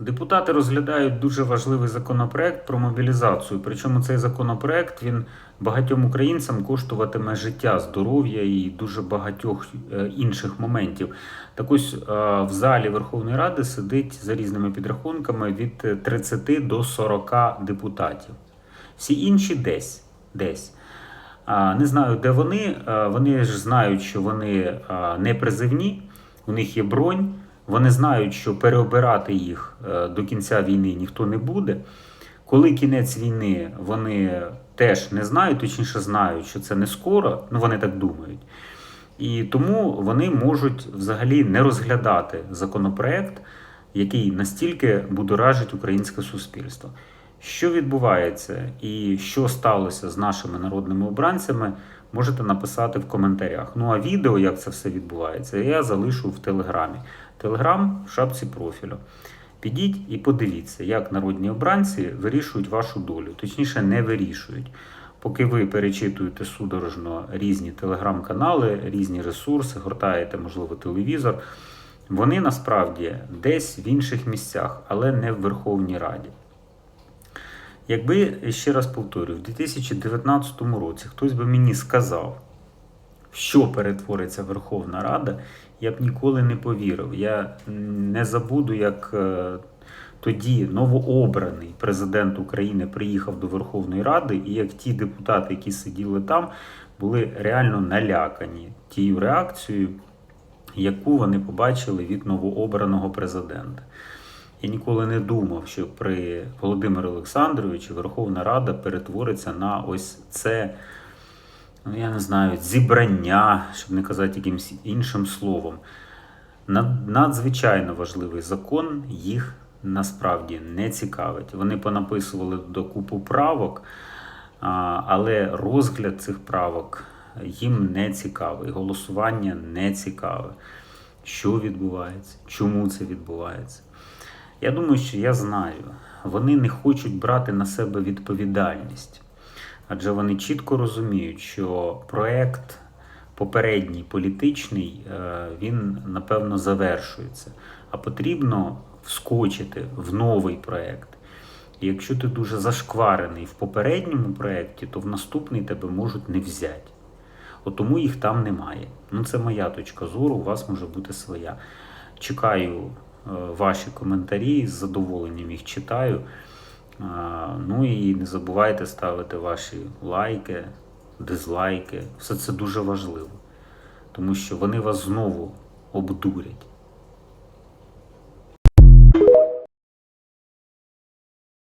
Депутати розглядають дуже важливий законопроект про мобілізацію. Причому цей законопроект він багатьом українцям коштуватиме життя, здоров'я і дуже багатьох е, інших моментів. Так ось е, в залі Верховної Ради сидить за різними підрахунками від 30 до 40 депутатів. Всі інші десь. десь. Не знаю, де вони. Вони ж знають, що вони не призивні, у них є бронь. Вони знають, що переобирати їх е, до кінця війни ніхто не буде. Коли кінець війни, вони теж не знають, точніше знають, що це не скоро, ну вони так думають. І тому вони можуть взагалі не розглядати законопроект, який настільки будоражить українське суспільство. Що відбувається і що сталося з нашими народними обранцями, можете написати в коментарях. Ну а відео, як це все відбувається, я залишу в телеграмі. Телеграм в шапці профілю. Підіть і подивіться, як народні обранці вирішують вашу долю, точніше, не вирішують. Поки ви перечитуєте судорожно різні телеграм-канали, різні ресурси, гортаєте, можливо, телевізор, вони насправді десь в інших місцях, але не в Верховній Раді. Якби, ще раз повторюю, в 2019 році хтось би мені сказав, що перетвориться Верховна Рада, я б ніколи не повірив. Я не забуду, як е, тоді новообраний президент України приїхав до Верховної Ради, і як ті депутати, які сиділи там, були реально налякані тією реакцією, яку вони побачили від новообраного президента. Я ніколи не думав, що при Володимирі Олександровичі Верховна Рада перетвориться на ось це, ну я не знаю, зібрання, щоб не казати якимось іншим словом. Надзвичайно важливий закон їх насправді не цікавить. Вони понаписували до купу правок, але розгляд цих правок їм не цікавий, голосування не цікаве. Що відбувається? Чому це відбувається? Я думаю, що я знаю. Вони не хочуть брати на себе відповідальність, адже вони чітко розуміють, що проект попередній політичний, е, він напевно завершується, а потрібно вскочити в новий проект. І якщо ти дуже зашкварений в попередньому проєкті, то в наступний тебе можуть не взяти. От тому їх там немає. Ну, це моя точка зору, у вас може бути своя. Чекаю ваші коментарі, з задоволенням їх читаю. Ну і не забувайте ставити ваші лайки, дизлайки. Все це дуже важливо, тому що вони вас знову обдурять.